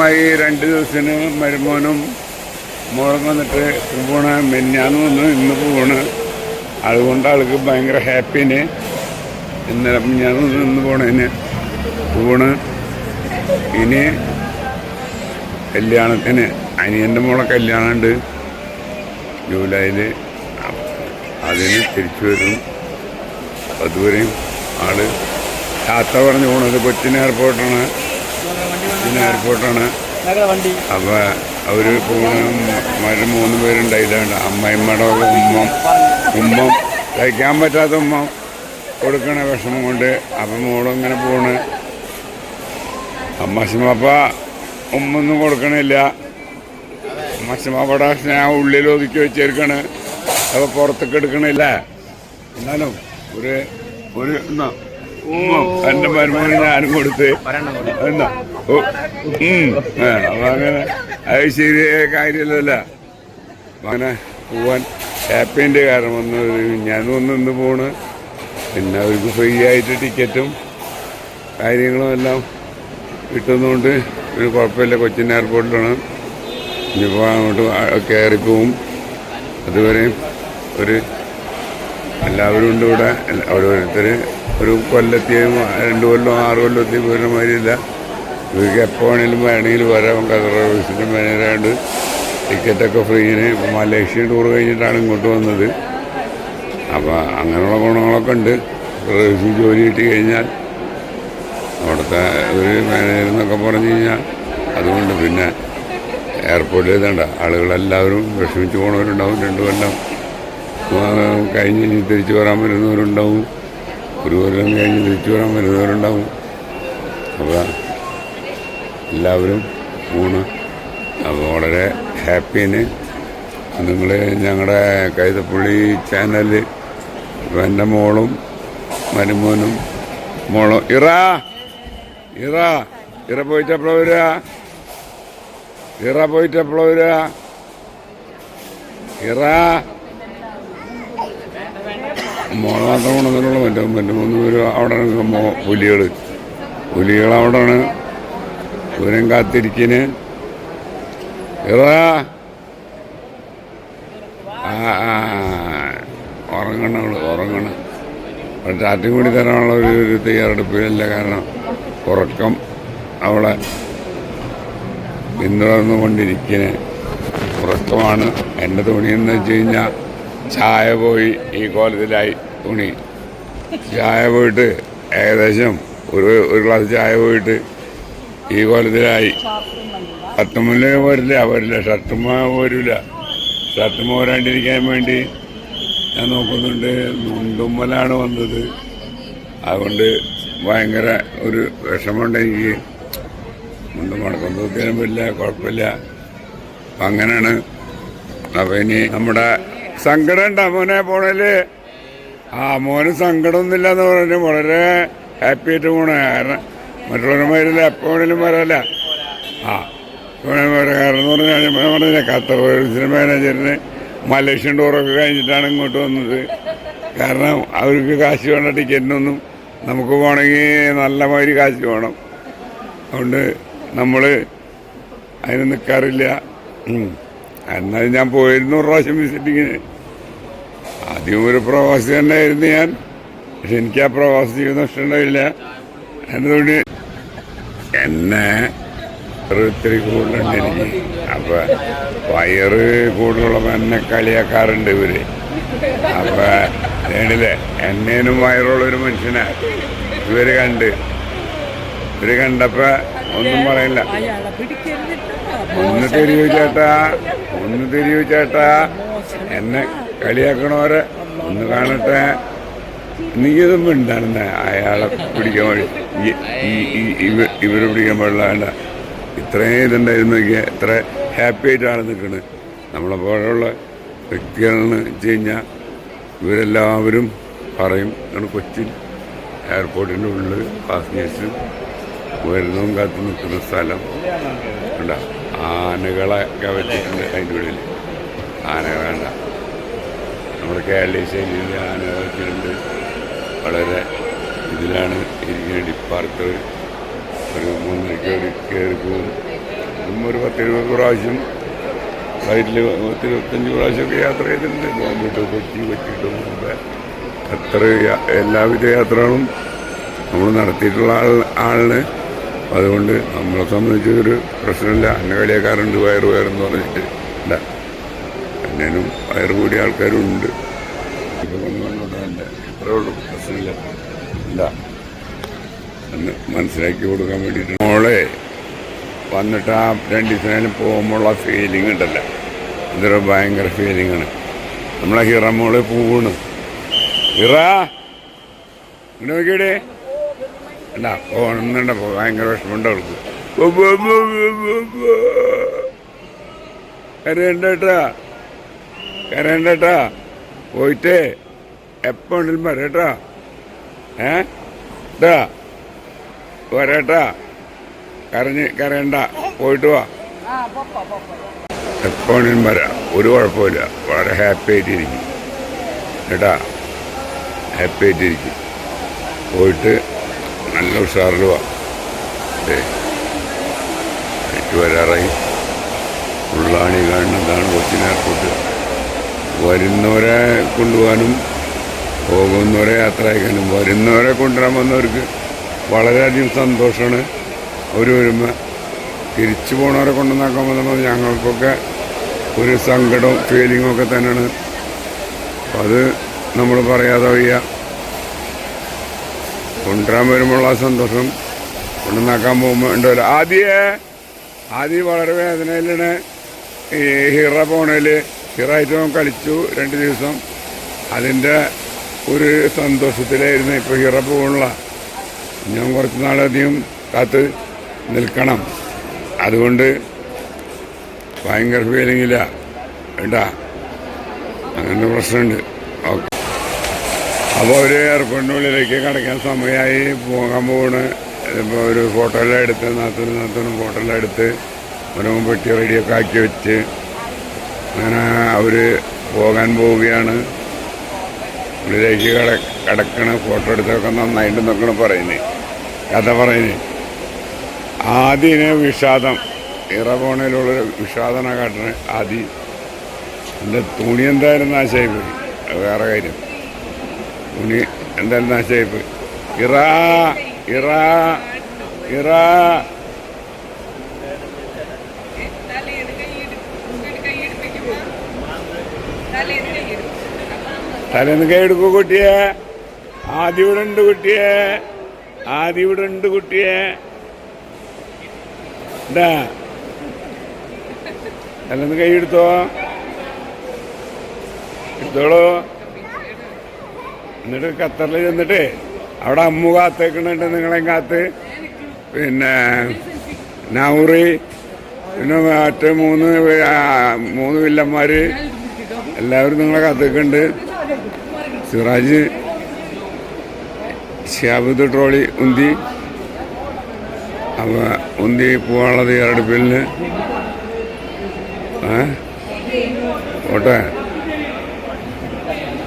വർഷമായി രണ്ട് ദിവസത്തിന് മരുമോനും മോളും വന്നിട്ട് പോണ. മെന്നാന്ന് വന്ന് ഇന്ന് പോണ്. അതുകൊണ്ട് ആൾക്ക് ഭയങ്കര ഹാപ്പിന് ഇന്നലെ ഞാൻ നിന്ന് പോണതിന് പോണ്. ഇനി കല്യാണത്തിന് അനിയന്റെ മോളെ കല്യാണമുണ്ട് ജൂലൈയിൽ അതിന് തിരിച്ചു വരും. അതുവരെയും ആൾ യാത്ര പറഞ്ഞു പോണത് കൊച്ചിൻ എയർപോർട്ടാണ്. കൊച്ചിൻ എയർപോർട്ടാണ് അപ്പോൾ അവർ മരു മൂന്ന് പേരുണ്ടായില്ല അമ്മയമ്മയുടെ ഉമ്മം ഉമ്മം കഴിക്കാൻ പറ്റാത്ത ഉമ്മം കൊടുക്കണ വിഷമം കൊണ്ട് അപ്പം മോളും ഇങ്ങനെ പോണ്. അമ്മശിമപ്പ ഉമ്മൊന്നും കൊടുക്കണില്ല. അമ്മശിമപ്പയുടെ സ്നേഹം ഉള്ളിൽ ഒതുക്കി വെച്ചേർക്കാണ് അപ്പോൾ പുറത്തേക്ക് എടുക്കണില്ല. എന്നാലും ഒരു ഒരു എന്നാ ഉമ്മ എന്റെ മരുമോന് ഞാനും കൊടുത്ത്. അപ്പൊ അങ്ങനെ. അത് ശരിയായ കാര്യമല്ലല്ല. അങ്ങനെ പോവാൻ ഹാപ്പിന്റെ കാരണം വന്ന്. ഞാനും ഒന്ന് ഇന്ന് പോണ്. പിന്നെ അവർക്ക് ഫ്രീ ആയിട്ട് ടിക്കറ്റും കാര്യങ്ങളും എല്ലാം കിട്ടുന്നതുകൊണ്ട് ഒരു കുഴപ്പമില്ല. കൊച്ചിൻ എയർപോർട്ടിലാണ് ഇനിയിപ്പോൾ അങ്ങോട്ട് കയറി പോവും. അതുവരെയും ഒരു എല്ലാവരും ഉണ്ട് ഇവിടെ. ഓരോരുത്തർ ഒരു കൊല്ലത്തെയും രണ്ട് കൊല്ലം ആറ് കൊല്ലത്തെയും വരുന്ന മാതിരിയില്ല. ഇവർക്ക് എപ്പോൾ വേണമെങ്കിലും വേണമെങ്കിലും വരാം. കസറോസിന്റെ മാനേജറാണ്ട് ടിക്കറ്റൊക്കെ ഫ്രീന് മലേഷ്യ ടൂർ കഴിഞ്ഞിട്ടാണ് ഇങ്ങോട്ട് വന്നത്. അപ്പോൾ അങ്ങനെയുള്ള ഗുണങ്ങളൊക്കെ ഉണ്ട്. സർവീസിൽ ജോലി കിട്ടി കഴിഞ്ഞാൽ അവിടുത്തെ ഒരു മാനേജർ എന്നൊക്കെ പറഞ്ഞു കഴിഞ്ഞാൽ അതുകൊണ്ട് പിന്നെ എയർപോർട്ടിൽ ഇതണ്ട. ആളുകളെല്ലാവരും വിഷമിച്ച് പോണവരുണ്ടാവും. രണ്ടു കൊല്ലം കഴിഞ്ഞ് തിരിച്ചു വരാൻ വരുന്നവരുണ്ടാവും. ഒരു കൊല്ലം കഴിഞ്ഞ് തിരിച്ചു വരാൻ വരുന്നവരുണ്ടാവും. അപ്പോൾ എല്ലാവരും മൂന്ന് അപ്പോൾ വളരെ ഹാപ്പിന് നിങ്ങൾ ഞങ്ങളുടെ കൈതപ്പള്ളി ചാനലിൽ എന്റെ മോളും മരുമോനും മോളും. ഇറ! ഇറ! ഇറ പോയിട്ട് എപ്പോഴാ വരിക ഇറ പോയിട്ട് എപ്പോഴാ വരിക ഇറ! മാത്രം കൊണ്ടുവന്നിട്ടുള്ളൂ മറ്റേ മറ്റേ മൂന്ന് പേര് അവിടെ പുലികൾ പുലികൾ അവിടെയാണ്. ദൂരം കാത്തിരിക്കിന് ഇറാ ആ ഉറങ്ങണ ഉറങ്ങണം. ഒരു ചാറ്റും കൂടി തരാനുള്ള ഒരു ഒരു തയ്യാറെടുപ്പില്ല കാരണം ഉറക്കം അവളെ പിന്തുടർന്നുകൊണ്ടിരിക്കുന്നത് ഉറക്കമാണ് എന്റെ തുണിയെന്ന് വെച്ച് കഴിഞ്ഞാൽ ചായ പോയി ഈ കോലത്തിലായി തുണി ചായ പോയിട്ട് ഏകദേശം ഒരു ഒരു ഗ്ലാസ് ചായ പോയിട്ട് ഈ കോലത്തിലായി. പത്തുമല്ലേ വരില്ല വരില്ല ഷർട്ടുമ്മ വരില്ല ഷർട്ടുമ്മ വരാണ്ടിരിക്കാൻ വേണ്ടി ഞാൻ നോക്കുന്നുണ്ട്. മുണ്ടുമ്മലാണ് വന്നത്. അതുകൊണ്ട് ഭയങ്കര ഒരു വിഷമമുണ്ട് എനിക്ക്. മുണ്ട് തൂക്കാനും പറ്റില്ല കുഴപ്പമില്ല. അങ്ങനെയാണ് അപ്പം ഇനി നമ്മുടെ സങ്കടം ഉണ്ടോ മോനെ പോണേൽ? ആ മോന് സങ്കടമൊന്നുമില്ല എന്ന് പറഞ്ഞു വളരെ ഹാപ്പി ആയിട്ട് പോണേ. കാരണം മറ്റുള്ളവരുമാരില്ല എപ്പോഴും വരാല്ല. ആ വരാം. കാരണം എന്ന് പറഞ്ഞാൽ ഞാൻ പറഞ്ഞില്ല മാനേജറിന് മലേഷ്യൻ ടൂറൊക്കെ കഴിഞ്ഞിട്ടാണ് ഇങ്ങോട്ട് വന്നത്. കാരണം അവർക്ക് കാശ് വേണ്ട ടിക്കറ്റിനൊന്നും നമുക്ക് പോകണമെങ്കിൽ നല്ല മാതിരി കാശ് വേണം. അതുകൊണ്ട് നമ്മൾ അതിന് നിൽക്കാറില്ല. എന്നാൽ ഞാൻ പോയിരുന്നു ഒരു പ്രാവശ്യം വിസിറ്റിങ്ങിന്. ആദ്യം ഒരു പ്രവാസി തന്നെയായിരുന്നു ഞാൻ. പക്ഷെ എനിക്ക് ആ പ്രവാസി ജീവിതം ഇഷ്ടമുണ്ടായില്ല എന്തുകൊണ്ട് എന്നെ ഇത്തിരി കൂടുതലുണ്ട് എനിക്ക്. അപ്പൊ വയറ് കൂടുതലുള്ള എന്നെ കളിയാക്കാറുണ്ട് ഇവർ. അപ്പൊ ഏണില്ലേ എന്നേനും വയറുള്ള ഒരു മനുഷ്യനെ. ഇവർ കണ്ട്. ഇവർ കണ്ടപ്പോ ഒന്നും പറയില്ല. എന്നിട്ട് ഒരു ചേട്ടാ ഒന്ന് തിരിയൂ ചേട്ടാ. എന്നെ കളിയാക്കണോരെ ഒന്ന് കാണട്ടെ. നീ ഇതും ഉണ്ടായിരുന്നെ അയാളെ പിടിക്കാൻ വേണ്ടി. ഈ- ഈ- ഈ- ഇവ- ഇവർ പിടിക്കാൻ പാടില്ല. ഇത്രയും ഇതുണ്ടായിരുന്നു ഇത്ര ഹാപ്പി ആയിട്ടാണ് നിൽക്കുന്നത് നമ്മളെ പോലുള്ള വ്യക്തികളെന്ന് വെച്ച് കഴിഞ്ഞാൽ ഇവരെല്ലാവരും പറയും നമ്മൾ കൊച്ചിൻ എയർപോർട്ടിന്റെ ഉള്ളിൽ പാസഞ്ചേഴ്സും വരുന്നതും കാത്തു നിൽക്കുന്ന സ്ഥലം. ഉണ്ട ആനകളൊക്കെ വെച്ചിട്ടുണ്ട് അതിന്റെ ഉള്ളിൽ. ആനകൾ വേണ്ട നമ്മുടെ കേരളീയ ശൈലിയിൽ ആനകൾ വെച്ചിട്ടുണ്ട്. വളരെ ഇതിലാണ് ഇരിക്കുന്ന ഡിപ്പാർട്ട് ഒരു മൂന്നരയ്ക്ക് ഒരു കയറി പോകും ഒരു പത്തിരുപത് പ്രാവശ്യം ഫ്ലൈറ്റിൽ പത്തിരുപത്തഞ്ച് പ്രാവശ്യമൊക്കെ യാത്ര ചെയ്തിട്ടുണ്ട്. ബോംബിട്ട് കൊച്ചി കൊച്ചിട്ട് മുമ്പേ അത്ര എല്ലാവിധ യാത്രകളും നമ്മൾ നടത്തിയിട്ടുള്ള ആൾ ആളിന് അതുകൊണ്ട് നമ്മളെ സംബന്ധിച്ച് ഒരു പ്രശ്നമില്ല. എന്നെ കളിയാക്കാറുണ്ട് വയറ് വയറെന്ന് പറഞ്ഞിട്ട്. ഇല്ല. അന്നേനും വയറ് കൂടിയ ആൾക്കാരുണ്ട്. ഉണ്ട് ഉള്ളൂ. ഇല്ല. എന്ന് മനസ്സിലാക്കി കൊടുക്കാൻ വേണ്ടിയിട്ട്. മോളെ വന്നിട്ട് ആ രണ്ട് ദിവസം പോകുമ്പോഴുള്ള ഫീലിംഗ് ഉണ്ടല്ല. ഇതൊരു ഭയങ്കര ഫീലിംഗ് ആണ്. നമ്മളെ ഹിറ മോളെ പോവാണ്. ഹിറ നോക്കിയടേ. അല്ല പോകണമെന്നുണ്ടപ്പോ ഭയങ്കര വിഷമമുണ്ട് അവൾക്ക്. കരയണ്ടേട്ടാ. കരയണ്ടേട്ടാ. പോയിട്ട്. എപ്പോ ഉണ്ടെങ്കിലും വരേട്ടാ. ഏ? ട്ടാ വരേട്ടാ. കരഞ്ഞ് കരയണ്ട. പോയിട്ട് വാ. എപ്പോ ഉണ്ടെങ്കിലും വരാം. ഒരു കുഴപ്പമില്ല വളരെ ഹാപ്പി ആയിട്ടിരിക്കും. കേട്ടാ? ഹാപ്പി ആയിട്ടിരിക്കും. പോയിട്ട് നല്ല വാ. ദേ, വരാറായി ഉള്ളാണി കാണുന്നതാണ് കൊച്ചിൻ എയർപോർട്ട് വരുന്നവരെ കൊണ്ടുപോകാനും പോകുന്നവരെ യാത്ര അയക്കാനും വരുന്നവരെ കൊണ്ടുവരാൻ വന്നവർക്ക് വളരെയധികം സന്തോഷമാണ് ഒരു ഒരുമ തിരിച്ചു പോണവരെ കൊണ്ടുവന്നാക്കാൻ വന്നത് ഞങ്ങൾക്കൊക്കെ ഒരു സങ്കടവും ഫീലിങ്ങും ഒക്കെ തന്നെയാണ്. അത് നമ്മൾ പറയാതെ വയ്യ. കൊണ്ടുവരാൻ വരുമ്പോഴുള്ള സന്തോഷം കൊണ്ടുവന്നാക്കാൻ പോകുമ്പോൾ ഉണ്ടല്ലോ ആദ്യേ. ആദ്യം വളരെ വേദനയിലാണ്. ഈ ഹിറ പോണേൽ ഹിറായിട്ട് കളിച്ചു രണ്ട് ദിവസം. അതിന്റെ ഒരു സന്തോഷത്തിലായിരുന്നു ഇപ്പോൾ ഹിറ പോകണുള്ള ഞാൻ കുറച്ച് നാളധികം കാത്ത് നിൽക്കണം. അതുകൊണ്ട് ഭയങ്കര ഫീലിങ്ങില്ല വേണ്ട അങ്ങനെ പ്രശ്നമുണ്ട്. അപ്പോൾ ഒരു എയർപോർട്ടിനുള്ളിലേക്ക് കിടക്കാൻ സമയമായി. പോകാൻ പോണ്. ഇപ്പോൾ ഒരു ഫോട്ടോയെല്ലാം എടുത്ത് നാത്തനും നാത്തനും ഫോട്ടോയെല്ലാം എടുത്ത് ഒരു പെട്ടി റെഡിയൊക്കെ ആക്കി വെച്ച് അങ്ങനെ അവർ പോകാൻ പോവുകയാണ്. ഉള്ളിലേക്ക് കട കിടക്കണ ഫോട്ടോ എടുത്തൊക്കെ നന്നായിട്ട് നോക്കണം പറയുന്നത് കഥ പറയുന്നത് ആദ്യന് വിഷാദം. ഇറപോണയിലുള്ളൊരു വിഷാദന കാട്ടണ. ആദ്യം. എന്റെ തുണി എന്തായാലും നാശമായി പോയി വേറെ കാര്യം. തുണി എന്തായാലും ഷേപ്പ് പോയി ഇറാ ഇറാ ഇറാ. തലേന്ന് കൈ എടുക്കൂ കുട്ടിയെ. ആദ്യം ഇവിടെ ഉണ്ട് കുട്ടിയെ. ആദ്യം ഇവിടെ ഉണ്ട് കുട്ടിയെ. തലേന്ന് കൈ എടുത്തോ എടുത്തോളൂ. എന്നിട്ട് ഖത്തറിൽ ചെന്നിട്ട് അവിടെ അമ്മു കാത്തേക്കണുണ്ട് നിങ്ങളെയും കാത്ത്. പിന്നെ നൗറി പിന്നെ മറ്റ് മൂന്ന് മൂന്ന് വില്ലന്മാര് എല്ലാവരും നിങ്ങളെ കാത്തേക്കുണ്ട് സിറാജ് ഷാബുദ് ട്രോളി ഉന്തി. അവ ഉന്തി പോവാനുള്ള തയ്യാറെടുപ്പിന് ഏ? ഓട്ടെ.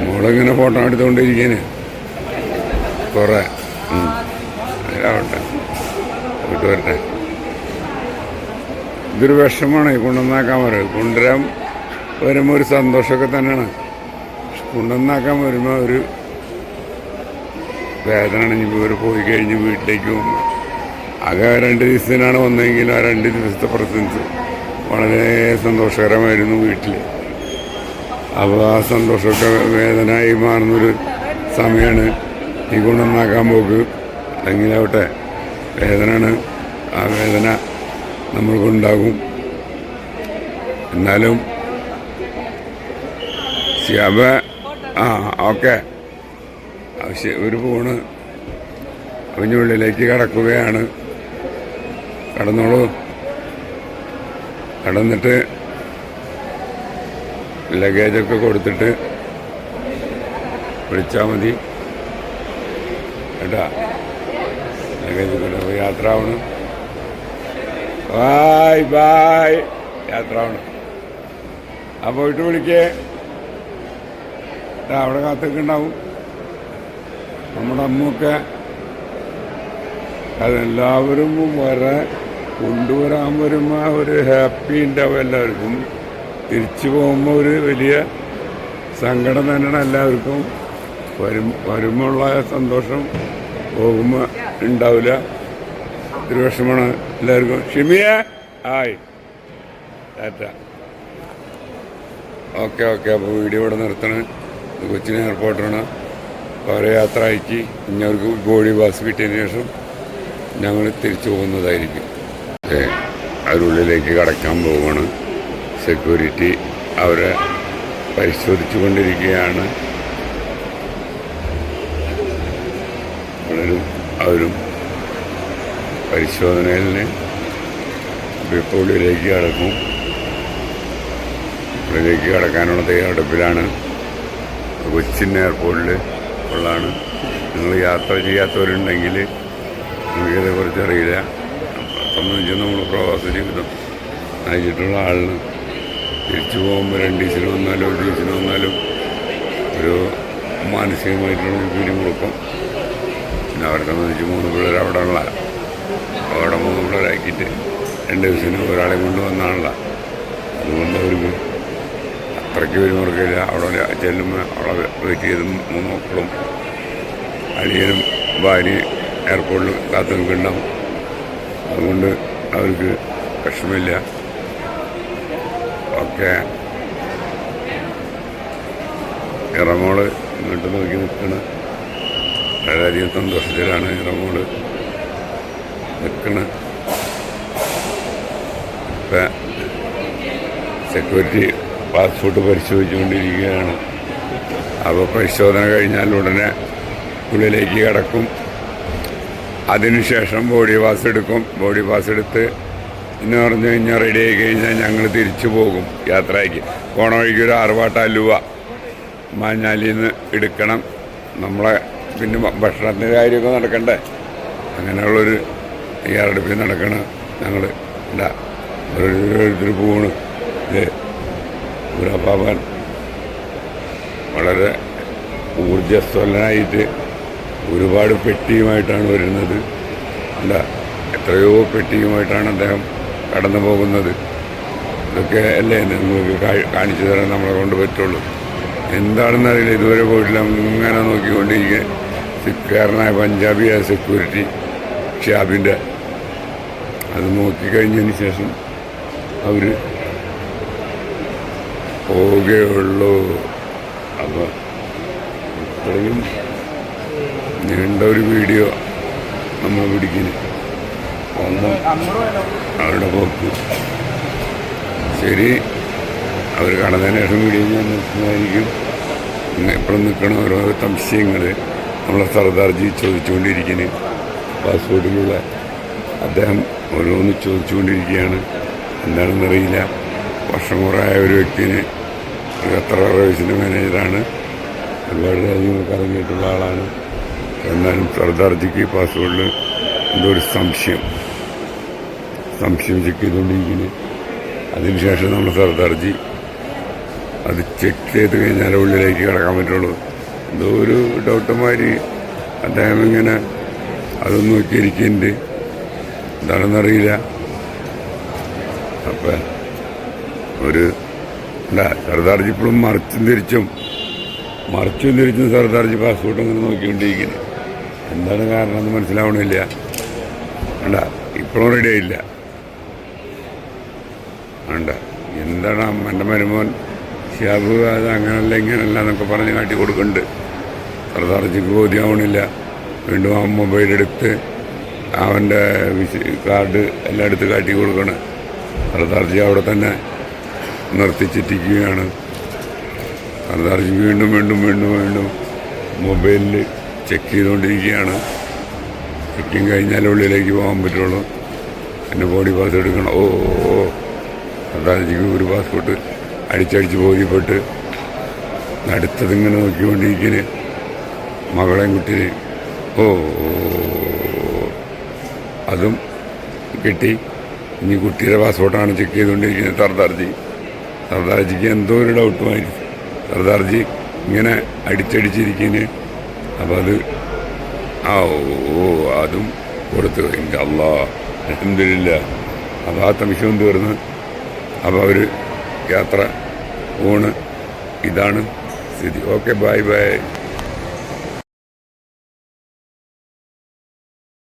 മോളിങ്ങനെ ഫോട്ടോ എടുത്തുകൊണ്ടിരിക്കേന് കുറേ. അതിലാവട്ടെ. പോയിട്ട് വരട്ടെ. ഇതൊരു വിഷമാണ്. കൊണ്ടുവന്നാക്കാൻ വരും കൊണ്ടുവരാൻ വരുമ്പോൾ ഒരു സന്തോഷമൊക്കെ തന്നെയാണ്. കൊണ്ടുവന്നാക്കാൻ വരുമ്പോൾ ഒരു വേദനയാണ്. ഇനിയിപ്പോൾ ഇവർ പോയി കഴിഞ്ഞ് വീട്ടിലേക്ക് പോകുമ്പോൾ ആകെ രണ്ട് ദിവസത്തിനാണ് വന്നതെങ്കിലും ആ രണ്ട് ദിവസത്തെ പ്രസൻസ് വളരെ സന്തോഷകരമായിരുന്നു വീട്ടിൽ അപ്പോൾ ആ സന്തോഷമൊക്കെ വേദനയായി മാറുന്നൊരു സമയമാണ് ഈ ഗുണമാക്കാൻ പോക്ക്. എങ്ങനെയാവട്ടെ വേദനയാണ് ആ വേദന നമ്മൾക്കുണ്ടാകും. എന്നാലും ശവ ആ ഓക്കെ. ഒരു ഒരു ഫോണ് അവനുള്ളിലേക്ക് കടക്കുകയാണ്. കടന്നോളൂ. കടന്നിട്ട് ലഗേജൊക്കെ കൊടുത്തിട്ട് വിളിച്ചാൽ മതി. കേട്ടാ? ലഗേജ് കൊടുത്ത് യാത്ര ആവണം ബായ് ബായ്. യാത്ര ആവണം ആ പോയിട്ട് വിളിക്കേ. അവിടെ കാത്തൊക്കെ ഉണ്ടാവും. നമ്മുടെ അമ്മൊക്കെ അതെല്ലാവരും വരെ കൊണ്ടുവരാൻ വരുമ്പോൾ ഒരു ഹാപ്പി ഉണ്ടാവും എല്ലാവർക്കും. തിരിച്ചു പോകുമ്പോൾ ഒരു വലിയ സങ്കടം തന്നെയാണ് എല്ലാവർക്കും. വരും വരുമ്പോഴുള്ള സന്തോഷം പോകുമ്പോൾ ഉണ്ടാവില്ല. ഒരു വിഷമാണ് എല്ലാവർക്കും. ഷിമിയ ഹായ്. ടാറ്റ. ഓക്കെ ഓക്കെ അപ്പോൾ വീഡിയോ ഇവിടെ നിർത്തണം. കൊച്ചിൻ എയർപോർട്ടാണ്. അവരെ യാത്ര അയക്കി ഇങ്ങവർക്ക് ബോഡി ബാസ് കിട്ടിയതിന് ശേഷം ഞങ്ങൾ തിരിച്ചു പോകുന്നതായിരിക്കും. അതിനുള്ളിലേക്ക് കടക്കാൻ പോവുകയാണ് സെക്യൂരിറ്റി അവരെ പരിശോധിച്ചു കൊണ്ടിരിക്കുകയാണ് അവരും പരിശോധനയിൽ ഇപ്പോൾ ഉള്ളിലേക്ക് കടക്കും. ഉള്ളിലേക്ക് കടക്കാനുള്ള തയ്യാറെടുപ്പിലാണ്. കൊച്ചിൻ എയർപോർട്ടിൽ ഉള്ളതാണ്. നിങ്ങൾ യാത്ര ചെയ്യാത്തവരുണ്ടെങ്കിൽ നിങ്ങൾക്ക് ഇതേക്കുറിച്ച് അറിയില്ല. സംബന്ധിച്ച് നമ്മൾ പ്രവാസ ജീവിതം നയിച്ചിട്ടുള്ള ആളിന് തിരിച്ചു പോകുമ്പോൾ രണ്ട് ദിവസത്തിന് വന്നാലും ഒരു ദിവസത്തിന് വന്നാലും ഒരു മാനസികമായിട്ടുള്ള പിരിമുറുക്കം പിന്നെ അവരെ സംബന്ധിച്ച് മൂന്ന് പിള്ളേർ അവിടെ ഉള്ള അവിടെ മൂന്ന് പിള്ളേരാക്കിയിട്ട് രണ്ട് ദിവസത്തിന് ഒരാളെ കൊണ്ടുവന്നാണല്ല അതുകൊണ്ട് അവർക്ക് അത്രയ്ക്ക് പിരിമുറുക്കില്ല അവിടെ ചെല്ലുമ്പോൾ അവിടെ വെയിറ്റ് ചെയ്തും മൂന്ന് മക്കളും അളിയനും ഭാര്യ എയർപോർട്ടിൽ കാത്തു നിൽക്കുന്നുണ്ടാവും അതുകൊണ്ട് അവർക്ക് വിഷമില്ല ഒക്കെ. ഇറമോൾ ഇങ്ങോട്ട് നോക്കി നിൽക്കണ. വളരെയധികം സന്തോഷത്തിലാണ് ഇറമോൾ നിൽക്കണ. ഇപ്പം സെക്യൂരിറ്റി പാസ്പോർട്ട് പരിശോധിച്ചുകൊണ്ടിരിക്കുകയാണ്. അപ്പോൾ പരിശോധന കഴിഞ്ഞാൽ ഉടനെ ഉള്ളിലേക്ക് കിടക്കും. അതിനുശേഷം ബോഡി പാസ് എടുക്കും. ബോഡി പാസ് എടുത്ത് എന്ന് പറഞ്ഞു കഴിഞ്ഞാൽ റെഡി ആയി കഴിഞ്ഞാൽ ഞങ്ങൾ തിരിച്ചു പോകും യാത്രയ്ക്ക്. പോണ വഴിക്ക് ഒരു ആറുപാട്ട അലുവ മാഞ്ഞാലിയിൽ നിന്ന് എടുക്കണം. നമ്മളെ പിന്നെ ഭക്ഷണത്തിന്റെ കാര്യമൊക്കെ നടക്കണ്ടേ? അങ്ങനെയുള്ളൊരു തയ്യാറെടുപ്പിൽ നടക്കണം ഞങ്ങൾ എന്താ ഓരോരുത്തർ പോണ്. ഇത് വളരെ ഊർജസ്വലനായിട്ട് ഒരുപാട് പെട്ടിയുമായിട്ടാണ് വരുന്നത്. എന്താ എത്രയോ പെട്ടിയുമായിട്ടാണ് അദ്ദേഹം കടന്നു പോകുന്നത്. ഇതൊക്കെ അല്ലേ നിങ്ങൾക്ക് കാണിച്ചു തരാൻ നമ്മളെ കൊണ്ട് പറ്റുള്ളൂ. എന്താണെന്ന് അറിയില്ല. ഇതുവരെ പോയിട്ടില്ല. അങ്ങനെ നോക്കിക്കൊണ്ടിരിക്കുക. സിക്കാരനായ പഞ്ചാബിയായ സെക്യൂരിറ്റി ഷാബിന്റെ. അത് നോക്കിക്കഴിഞ്ഞതിന് ശേഷം അവർ പോവുകയുള്ളൂ. അപ്പോൾ ഇത്രയും നീണ്ട ഒരു വീഡിയോ നമ്മൾ പിടിക്കുന്നു. ഒന്നും അവരുടെ പോക്ക്. ശരി. അവർ കടന്നതിന് ശേഷം വീഡിയോ ഞാൻ നിർത്തുന്നതായിരിക്കും. എപ്പോഴും നിൽക്കണം. ഓരോ സംശയങ്ങൾ നമ്മളെ സർദാർജി ചോദിച്ചുകൊണ്ടിരിക്കുന്നു. പാസ്പോർട്ടിലുള്ള അദ്ദേഹം ഓരോന്ന് ചോദിച്ചുകൊണ്ടിരിക്കുകയാണ്. എന്താണെന്നറിയില്ല വർഷം കുറേ ഒരു വ്യക്തിന് എത്ര എയർവേസിന്റെ മാനേജറാണ്. ഒരുപാട് രാജ്യങ്ങൾ കറങ്ങിയിട്ടുള്ള ആളാണ്. എന്നാലും സർദാർജിക്ക് പാസ്പോർട്ടിൽ എന്തോ ഒരു സംശയം. സംശയം ചെക്ക് ചെയ്തുകൊണ്ടിരിക്കുന്നത് അതിനുശേഷം നമ്മൾ സർദാർജി അത് ചെക്ക് ചെയ്ത് കഴിഞ്ഞാൽ ഉള്ളിലേക്ക് കിടക്കാൻ പറ്റുള്ളൂ. എന്തോ ഒരു ഡോക്ടർമാര് അദ്ദേഹം ഇങ്ങനെ അതൊന്നും നോക്കിയിരിക്കുന്നുണ്ട്. എന്താണെന്നറിയില്ല അപ്പം ഒരു അല്ല സർദാർജി ഇപ്പോഴും മറിച്ചും തിരിച്ചും മറിച്ചും തിരിച്ചും സർദാർജി പാസ്പോർട്ട് ഇങ്ങനെ നോക്കിക്കൊണ്ടിരിക്കുന്നത് എന്താണ് കാരണം എന്ന് മനസ്സിലാവണില്ല. വേണ്ട ഇപ്പോഴും റെഡി ആയില്ല. വേണ്ട. എന്താണ് എന്റെ മരുമോൻ? ഷിയാബ് അത് അങ്ങനല്ല ഇങ്ങനല്ല എന്നൊക്കെ പറഞ്ഞ് കാട്ടി കൊടുക്കുന്നുണ്ട് സർദാർജിക്ക് ബോധ്യമാവണില്ല വീണ്ടും ആ മൊബൈൽ എടുത്ത് അവന്റെ കാർഡ് എല്ലാം എടുത്ത് കാട്ടി കൊടുക്കണം. സർദാർജി അവിടെ തന്നെ നിർത്തിച്ചിട്ടിരിക്കുകയാണ് സർദാർജി വീണ്ടും വീണ്ടും വീണ്ടും വീണ്ടും മൊബൈലിൽ ചെക്ക് ചെയ്തുകൊണ്ടിരിക്കുകയാണ്. ചെക്കിങ് കഴിഞ്ഞാൽ ഉള്ളിലേക്ക് പോകാൻ പറ്റുള്ളൂ. എന്റെ ബോഡി പാസ് എടുക്കണം. ഓ ഓ, ഓ ജീവി ഒരു പാസ്പോർട്ട് അടിച്ചടിച്ച് ബോധ്യപ്പെട്ട് അടുത്തതിങ്ങനെ നോക്കിക്കൊണ്ടിരിക്കൽ. മകളെയും കുട്ടിനെ ഓ അതും കിട്ടി. ഇനി കുട്ടിയുടെ പാസ്പോർട്ടാണ് ചെക്ക് ചെയ്തുകൊണ്ടിരിക്കുന്നത് സർദാർജി. സർദാർജിക്ക് എന്തോ ഒരു ഡൗട്ടുമായിരിക്കും. സർദാർജി ഇങ്ങനെ അടിച്ചടിച്ചിരിക്കുന്നു അപ്പം അത് ആ ഓ അതും കൊടുത്തു എന്റെ അല്ലാ എന്തില്ല അപ്പോൾ ആ നിമിഷവും തീർന്ന് അപ്പോൾ അവർ യാത്ര ഊണ് ഇതാണ് സ്ഥിതി. Okay bye bye.